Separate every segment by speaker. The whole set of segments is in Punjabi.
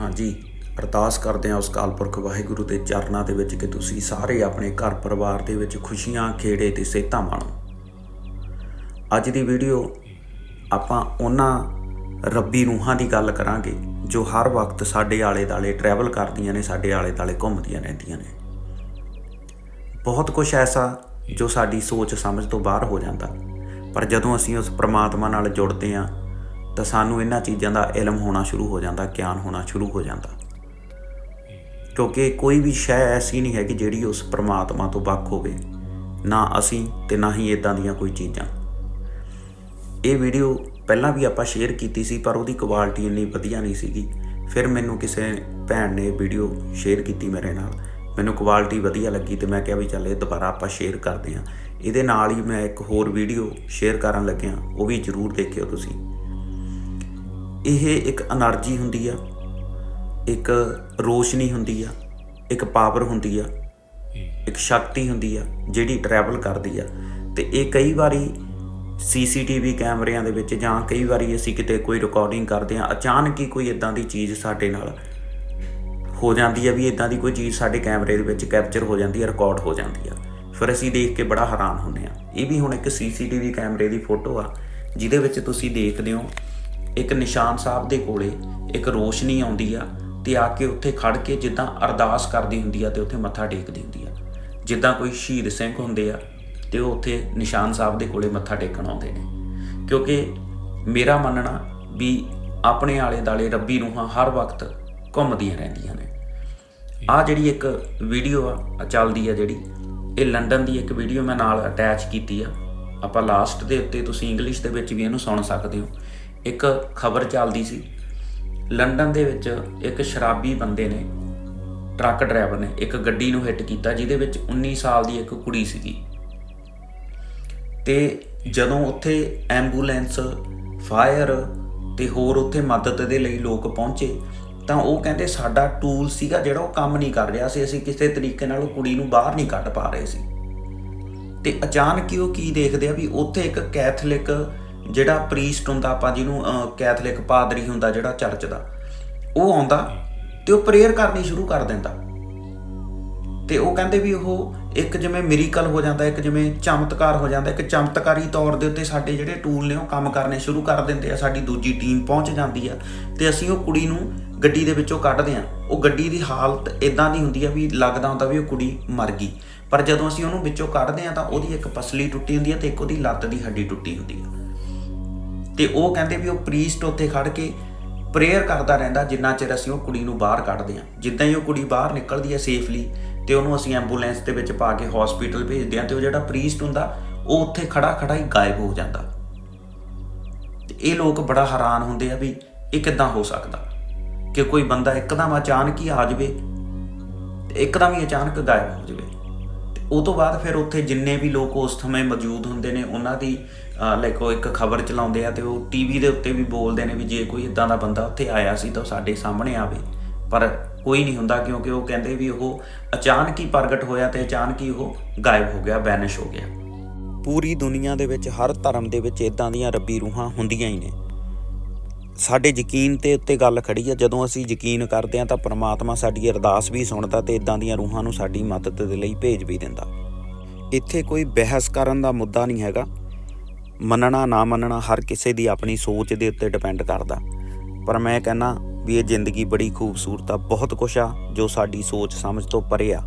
Speaker 1: ਹਾਂਜੀ। ਅਰਦਾਸ ਕਰਦੇ ਹਾਂ ਉਸ ਕਾਲ ਪੁਰਖ ਵਾਹਿਗੁਰੂ ਦੇ ਚਰਨਾਂ ਦੇ ਵਿੱਚ ਕਿ ਤੁਸੀਂ ਸਾਰੇ ਆਪਣੇ ਘਰ ਪਰਿਵਾਰ ਦੇ ਵਿੱਚ ਖੁਸ਼ੀਆਂ, ਖੇੜੇ ਤੇ ਸਿਹਤਾਂ ਮਾਣੋ। ਅੱਜ ਦੀ ਵੀਡੀਓ ਆਪਾਂ ਉਹਨਾਂ ਰੱਬੀ ਰੂਹਾਂ ਦੀ ਗੱਲ ਕਰਾਂਗੇ ਜੋ ਹਰ ਵਕਤ ਸਾਡੇ ਆਲੇ ਦਾਲੇ ਟਰੈਵਲ ਕਰਦੀਆਂ ਨੇ, ਸਾਡੇ ਆਲੇ ਦਾਲੇ ਘੁੰਮਦੀਆਂ ਰਹਿੰਦੀਆਂ ਨੇ। ਬਹੁਤ ਕੁਝ ਐਸਾ ਜੋ ਸਾਡੀ ਸੋਚ ਸਮਝ ਤੋਂ ਬਾਹਰ ਹੋ ਜਾਂਦਾ, ਪਰ ਜਦੋਂ ਅਸੀਂ ਉਸ ਪ੍ਰਮਾਤਮਾ ਨਾਲ ਜੁੜਦੇ ਹਾਂ ਤਾਂ ਸਾਨੂੰ ਇਹਨਾਂ ਚੀਜ਼ਾਂ ਦਾ ਇਲਮ ਹੋਣਾ ਸ਼ੁਰੂ ਹੋ ਜਾਂਦਾ, ਗਿਆਨ ਹੋਣਾ ਸ਼ੁਰੂ ਹੋ ਜਾਂਦਾ। ਕਿਉਂਕਿ ਕੋਈ ਵੀ ਸ਼ੈ ਐਸੀ ਨਹੀਂ ਹੈ ਕਿ ਜਿਹੜੀ ਉਸ ਪ੍ਰਮਾਤਮਾ ਤੋਂ ਵੱਖ ਹੋਵੇ, ਨਾ ਅਸੀਂ ਤੇ ਨਾ ਹੀ ਇਦਾਂ ਦੀਆਂ ਕੋਈ ਚੀਜ਼ਾਂ। ਇਹ ਵੀਡੀਓ ਪਹਿਲਾਂ ਵੀ ਆਪਾਂ ਸ਼ੇਅਰ ਕੀਤੀ ਸੀ, ਪਰ ਉਹਦੀ ਕੁਆਲਿਟੀ ਇੰਨੀ ਵਧੀਆ ਨਹੀਂ ਸੀਗੀ। ਫਿਰ ਮੈਨੂੰ ਕਿਸੇ ਭੈਣ ਨੇ ਵੀਡੀਓ ਸ਼ੇਅਰ ਕੀਤੀ ਮੇਰੇ ਨਾਲ। ਮੈਨੂੰ ਕੁਆਲਿਟੀ ਵਧੀਆ ਲੱਗੀ ਤੇ ਮੈਂ ਕਿਹਾ ਵੀ ਚੱਲ ਇਹ ਦੁਬਾਰਾ ਆਪਾਂ ਸ਼ੇਅਰ ਕਰਦੇ ਹਾਂ। ਇਹਦੇ ਨਾਲ ਹੀ ਮੈਂ ਇੱਕ ਹੋਰ ਵੀਡੀਓ ਸ਼ੇਅਰ ਕਰਨ ਲੱਗਿਆ, ਉਹ ਵੀ ਜਰੂਰ ਦੇਖਿਓ ਤੁਸੀਂ। ਇਹ ਇੱਕ એનર્ਜੀ ਹੁੰਦੀ ਆ, ਇੱਕ ਰੋਸ਼ਨੀ ਹੁੰਦੀ ਆ, ਇੱਕ ਪਾਵਰ ਹੁੰਦੀ ਆ, ਇੱਕ ਸ਼ਕਤੀ ਹੁੰਦੀ ਆ ਜਿਹੜੀ ਟਰੈਵਲ ਕਰਦੀ ਆ। ਤੇ ਇਹ ਕਈ ਵਾਰੀ ਸੀਸੀਟੀਵੀ ਕੈਮਰਿਆਂ ਦੇ ਵਿੱਚ ਜਾਂ ਕਈ ਵਾਰੀ ਅਸੀਂ ਕਿਤੇ ਕੋਈ ਰਿਕਾਰਡਿੰਗ ਕਰਦੇ ਆ, ਅਚਾਨਕ ਹੀ ਕੋਈ ਇਦਾਂ ਦੀ ਚੀਜ਼ ਸਾਡੇ ਨਾਲ ਹੋ ਜਾਂਦੀ ਆ ਵੀ ਇਦਾਂ ਦੀ ਕੋਈ ਚੀਜ਼ ਸਾਡੇ ਕੈਮਰੇ ਦੇ ਵਿੱਚ ਕੈਪਚਰ ਹੋ ਜਾਂਦੀ ਆ ਰਿਕਾਰਡ ਹੋ ਜਾਂਦੀ ਆ। ਫਿਰ ਅਸੀਂ ਦੇਖ ਕੇ ਬੜਾ ਹੈਰਾਨ ਹੁੰਦੇ ਆ। ਇਹ ਵੀ ਹੁਣ ਇੱਕ ਸੀਸੀਟੀਵੀ ਕੈਮਰੇ ਦੀ ਫੋਟੋ ਆ, ਜਿਹਦੇ ਵਿੱਚ ਤੁਸੀਂ ਦੇਖਦੇ ਹੋ ਇੱਕ ਨਿਸ਼ਾਨ ਸਾਹਿਬ ਦੇ ਕੋਲੇ ਇੱਕ ਰੋਸ਼ਨੀ ਆਉਂਦੀ ਆ ਤੇ ਆ ਕੇ ਉੱਥੇ ਖੜ ਕੇ ਜਿੱਦਾਂ ਅਰਦਾਸ ਕਰਦੀ ਹੁੰਦੀ ਆ ਤੇ ਉੱਥੇ ਮੱਥਾ ਟੇਕਦੀ ਹੁੰਦੀ ਆ। ਜਿੱਦਾਂ ਕੋਈ ਸ਼ਹੀਦ ਸਿੰਘ ਹੁੰਦੇ ਆ ਤੇ ਉਹ ਉੱਥੇ ਨਿਸ਼ਾਨ ਸਾਹਿਬ ਦੇ ਕੋਲੇ ਮੱਥਾ ਟੇਕਣ ਆਉਂਦੇ ਨੇ। ਕਿਉਂਕਿ ਮੇਰਾ ਮੰਨਣਾ ਵੀ ਆਪਣੇ ਆਲੇ ਦਾਲੇ ਰੱਬੀ ਰੂਹਾਂ ਹਰ ਵਕਤ ਘੁੰਮਦੀਆਂ ਰਹਿੰਦੀਆਂ ਨੇ। ਆ ਜਿਹੜੀ ਇੱਕ ਵੀਡੀਓ ਆ ਚੱਲਦੀ ਆ ਜਿਹੜੀ, ਇਹ ਲੰਡਨ ਦੀ ਇੱਕ ਵੀਡੀਓ ਮੈਂ ਨਾਲ ਅਟੈਚ ਕੀਤੀ ਆ। ਆਪਾਂ ਲਾਸਟ ਦੇ ਉੱਤੇ ਤੁਸੀਂ ਇੰਗਲਿਸ਼ ਦੇ ਵਿੱਚ ਵੀ ਇਹਨੂੰ ਸੁਣ ਸਕਦੇ ਹੋ। ਇੱਕ ਖਬਰ ਚੱਲਦੀ ਸੀ। ਲੰਡਨ ਦੇ ਵਿੱਚ ਇੱਕ ਸ਼ਰਾਬੀ ਬੰਦੇ ਨੇ, ਟਰੱਕ ਡਰਾਈਵਰ ਨੇ ਇੱਕ ਗੱਡੀ ਨੂੰ ਹਿੱਟ ਕੀਤਾ, ਜਿਹਦੇ ਵਿੱਚ 19 ਸਾਲ ਦੀ ਇੱਕ ਕੁੜੀ ਸੀਗੀ। ਤੇ ਜਦੋਂ ਉੱਥੇ ਐਂਬੂਲੈਂਸ, ਫਾਇਰ ਤੇ ਹੋਰ ਉੱਥੇ ਮਦਦ ਦੇ ਲਈ ਲੋਕ ਪਹੁੰਚੇ, ਤਾਂ ਉਹ ਕਹਿੰਦੇ ਸਾਡਾ ਟੂਲ ਸੀਗਾ ਜਿਹੜਾ ਉਹ ਕੰਮ ਨਹੀਂ ਕਰ ਰਿਹਾ ਸੀ, ਅਸੀਂ ਕਿਸੇ ਤਰੀਕੇ ਨਾਲ ਉਹ ਕੁੜੀ ਨੂੰ ਬਾਹਰ ਨਹੀਂ ਕੱਢ ਪਾ ਰਹੇ ਸੀ। ਤੇ ਅਚਾਨਕ ਹੀ ਉਹ ਕੀ ਦੇਖਦੇ ਆ ਵੀ ਉੱਥੇ ਇੱਕ ਕੈਥੋਲਿਕ ਜਿਹੜਾ ਪ੍ਰੀਸਟ ਹੁੰਦਾ ਆਪਾਂ ਜਿਹਨੂੰ ਅਹ, ਕੈਥੋਲਿਕ ਪਾਦਰੀ ਹੁੰਦਾ ਜਿਹੜਾ ਚਰਚ ਦਾ ਉਹ ਆਉਂਦਾ ਤੇ ਉਹ ਪ੍ਰੇਅਰ ਕਰਨੀ ਸ਼ੁਰੂ ਕਰ ਦਿੰਦਾ। ਤੇ ਉਹ ਕਹਿੰਦੇ ਵੀ ਉਹ ਇੱਕ ਜਿਵੇਂ ਮਿਰੀਕਲ ਹੋ ਜਾਂਦਾ ਇੱਕ ਜਿਵੇਂ ਚਮਤਕਾਰ ਹੋ ਜਾਂਦਾ ਇੱਕ ਚਮਤਕਾਰੀ ਤੌਰ ਦੇ ਉੱਤੇ ਸਾਡੇ ਜਿਹੜੇ ਟੂਲ ਨੇ ਉਹ ਕੰਮ ਕਰਨੇ ਸ਼ੁਰੂ ਕਰ ਦਿੰਦੇ ਆ ਸਾਡੀ ਦੂਜੀ ਟੀਮ ਪਹੁੰਚ ਜਾਂਦੀ ਆ ਤੇ ਅਸੀਂ ਉਹ ਕੁੜੀ ਨੂੰ ਗੱਡੀ ਦੇ ਵਿੱਚੋਂ ਕੱਢਦੇ ਆ। ਉਹ ਗੱਡੀ ਦੀ ਹਾਲਤ ਇਦਾਂ ਦੀ ਹੁੰਦੀ ਆ ਵੀ ਲੱਗਦਾ ਹੁੰਦਾ ਵੀ ਉਹ ਕੁੜੀ ਮਰ ਗਈ। ਪਰ ਜਦੋਂ ਅਸੀਂ ਉਹਨੂੰ ਵਿੱਚੋਂ ਕੱਢਦੇ ਆ ਤਾਂ ਉਹਦੀ ਇੱਕ ਪਸਲੀ ਟੁੱਟੀ ਹੁੰਦੀ ਆ ਤੇ ਇੱਕ ਉਹਦੀ ਲੱਤ ਦੀ ਹੱਡੀ ਟੁੱਟੀ ਹੁੰਦੀ ਆ। ਤੇ ਉਹ ਕਹਿੰਦੇ ਵੀ ਉਹ ਪ੍ਰੀਸਟ ਉੱਥੇ ਖੜ ਕੇ ਪ੍ਰੇਅਰ ਕਰਦਾ ਰਹਿੰਦਾ, ਜਿੰਨਾ ਚਿਰ ਅਸੀਂ ਉਹ ਕੁੜੀ ਨੂੰ ਬਾਹਰ ਕੱਢਦੇ ਹਾਂ। ਜਿੱਦਾਂ ਹੀ ਉਹ ਕੁੜੀ ਬਾਹਰ ਨਿਕਲਦੀ ਹੈ ਸੇਫਲੀ ਤੇ ਉਹਨੂੰ ਅਸੀਂ ਐਂਬੂਲੈਂਸ ਦੇ ਵਿੱਚ ਪਾ ਕੇ ਹਸਪੀਟਲ ਭੇਜਦੇ ਹਾਂ ਤੇ ਉਹ ਜਿਹੜਾ ਪ੍ਰੀਸਟ ਹੁੰਦਾ, ਉਹ ਉੱਥੇ ਖੜਾ ਖੜਾ ਹੀ ਗਾਇਬ ਹੋ ਜਾਂਦਾ। ਤੇ ਇਹ ਲੋਕ ਬੜਾ ਹੈਰਾਨ ਹੁੰਦੇ ਆ ਵੀ ਇਹ ਕਿੱਦਾਂ ਹੋ ਸਕਦਾ? ਕਿ ਕੋਈ ਬੰਦਾ ਇੱਕਦਮ ਅਚਾਨਕ ਹੀ ਆ ਜਾਵੇ ਤੇ ਇੱਕਦਮ ਹੀ ਅਚਾਨਕ ਗਾਇਬ ਹੋ ਜਾਵੇ। ਤੇ ਉਹ ਤੋਂ ਬਾਅਦ ਫਿਰ ਉੱਥੇ ਜਿੰਨੇ ਵੀ ਲੋਕ ਉਸ ਸਮੇਂ ਮੌਜੂਦ ਹੁੰਦੇ ਨੇ, ਉਹਨਾਂ ਦੀ ਲਾਈਕ ਇੱਕ ਖਬਰ ਚਲਾਉਂਦੇ ਆ ਤੇ ਉਹ ਟੀਵੀ ਦੇ ਉੱਤੇ ਵੀ ਬੋਲਦੇ ਨੇ ਵੀ ਜੇ ਕੋਈ ਇਦਾਂ ਦਾ ਬੰਦਾ ਉੱਥੇ ਆਇਆ ਸੀ ਤਾਂ ਉਹ ਸਾਡੇ ਸਾਹਮਣੇ ਆਵੇ। ਪਰ ਕੋਈ ਨਹੀਂ ਹੁੰਦਾ ਕਿਉਂਕਿ ਉਹ ਕਹਿੰਦੇ ਵੀ ਉਹ ਅਚਾਨਕ ਹੀ ਪ੍ਰਗਟ ਹੋਇਆ ਤੇ ਅਚਾਨਕ ਹੀ ਉਹ ਗਾਇਬ ਹੋ ਗਿਆ ਵੈਨਿਸ਼ ਹੋ ਗਿਆ। ਪੂਰੀ ਦੁਨੀਆ ਦੇ ਵਿੱਚ, ਹਰ ਧਰਮ ਦੇ ਵਿੱਚ ਇਦਾਂ ਦੀਆਂ ਰੱਬੀ ਰੂਹਾਂ ਹੁੰਦੀਆਂ ਹੀ ਨੇ। ਸਾਡੇ ਯਕੀਨ ਤੇ ਉੱਤੇ ਗੱਲ ਖੜੀ ਆ, ਜਦੋਂ ਅਸੀਂ ਯਕੀਨ ਕਰਦੇ ਆ ਤਾਂ ਪ੍ਰਮਾਤਮਾ ਸਾਡੀ ਅਰਦਾਸ ਵੀ ਸੁਣਦਾ ਤੇ ਇਦਾਂ ਦੀਆਂ ਰੂਹਾਂ ਨੂੰ ਸਾਡੀ ਮਦਦ ਦੇ ਲਈ ਭੇਜ ਵੀ ਦਿੰਦਾ। ਇੱਥੇ ਕੋਈ ਬਹਿਸ ਕਰਨ ਦਾ ਮੁੱਦਾ ਨਹੀਂ ਹੈਗਾ। ਮੰਨਣਾ, ਨਾ ਮੰਨਣਾ ਹਰ ਕਿਸੇ ਦੀ ਆਪਣੀ ਸੋਚ ਦੇ ਉੱਤੇ ਡਿਪੈਂਡ ਕਰਦਾ। ਪਰ ਮੈਂ ਕਹਿੰਨਾ ਵੀ ਇਹ ਜ਼ਿੰਦਗੀ ਬੜੀ ਖੂਬਸੂਰਤ ਆ, ਬਹੁਤ ਕੁਛ ਆ ਜੋ ਸਾਡੀ ਸੋਚ ਸਮਝ ਤੋਂ ਪਰੇ ਆ।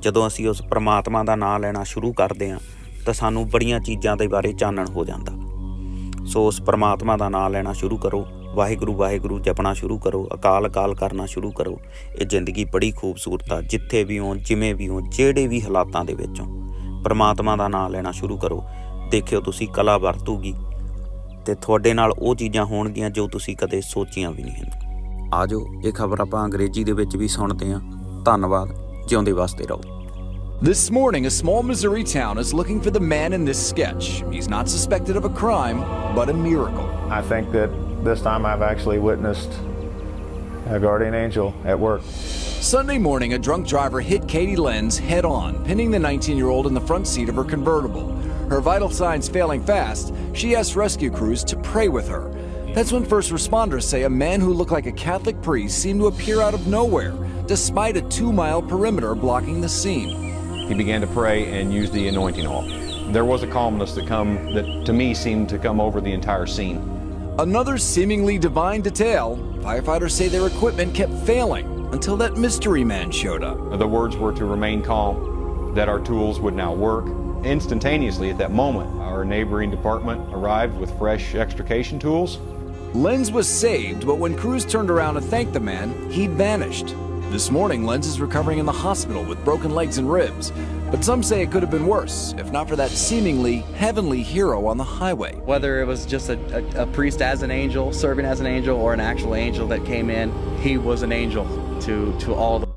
Speaker 1: ਜਦੋਂ ਅਸੀਂ ਉਸ ਪ੍ਰਮਾਤਮਾ ਦਾ ਨਾਮ ਲੈਣਾ ਸ਼ੁਰੂ ਕਰਦੇ ਆ ਤਾਂ ਸਾਨੂੰ ਬੜੀਆਂ ਚੀਜ਼ਾਂ ਦੇ ਬਾਰੇ ਚਾਨਣ ਹੋ ਜਾਂਦਾ। ਸੋ ਉਸ ਪ੍ਰਮਾਤਮਾ ਦਾ ਨਾਮ ਲੈਣਾ ਸ਼ੁਰੂ ਕਰੋ, ਵਾਹਿਗੁਰੂ ਵਾਹਿਗੁਰੂ ਜਪਣਾ ਸ਼ੁਰੂ ਕਰੋ, ਅਕਾਲ ਅਕਾਲ ਕਰਨਾ ਸ਼ੁਰੂ ਕਰੋ। ਇਹ ਜ਼ਿੰਦਗੀ ਬੜੀ ਖੂਬਸੂਰਤ ਆ, ਜਿੱਥੇ ਵੀ ਹੋ ਜਿਵੇਂ ਵੀ ਹੋ ਜਿਹੜੇ ਵੀ ਹਾਲਾਤਾਂ ਦੇ ਵਿੱਚ। ਹੋ ਪ੍ਰਮਾਤਮਾ ਦਾ ਨਾਮ ਲੈਣਾ ਸ਼ੁਰੂ ਕਰੋ। ਦੇਖਿਓ ਤੁਸੀਂ ਕਲਾ ਵਰਤੂਗੀ ਤੇ ਤੁਹਾਡੇ ਨਾਲ ਉਹ ਚੀਜ਼ਾਂ ਹੋਣਗੀਆਂ ਜੋ ਤੁਸੀਂ ਕਦੇ ਸੋਚੀਆਂ ਵੀ ਨਹੀਂ ਹਨ ਆਜੋ ਇਹ ਖਬਰ ਆਪਾਂ ਅੰਗਰੇਜ਼ੀ ਦੇ ਵਿੱਚ ਵੀ ਸੁਣਦੇ ਹਾਂ ਧੰਨਵਾਦ ਜਿਉਂਦੇ ਵਾਸਤੇ ਰਹੋ
Speaker 2: This morning, a small Missouri town is looking for the man in this sketch. He's not suspected of a crime, but a miracle.
Speaker 3: I think that this time I've actually witnessed a guardian angel at work.
Speaker 2: Sunday morning, a drunk driver hit Katie Lenz head on, pinning the 19 year old in the front seat of her convertible. Her vital signs failing fast, she asked rescue crews to pray with her. That's when first responders say a man who looked like a Catholic priest seemed to appear out of nowhere, despite a two mile perimeter blocking the scene.
Speaker 4: He began to pray and use the anointing oil. There was a calmness that come that to me seemed to come over the entire scene.
Speaker 2: Another seemingly divine detail firefighters say their equipment kept failing until that mystery man showed up.
Speaker 4: The words were to remain calm, that our tools would now work. Instantaneously at that moment, our neighboring department arrived with fresh extrication tools.
Speaker 2: Lenz was saved, but when crews turned around to thank the man, he'd vanished. This morning, Lenz is recovering in the hospital with broken legs and ribs. But some say it could have been worse, if not for that seemingly heavenly hero on the highway.
Speaker 5: Whether it was just a, a, a priest as an angel, serving as an angel, or an actual angel that came in, he was an angel to, to all the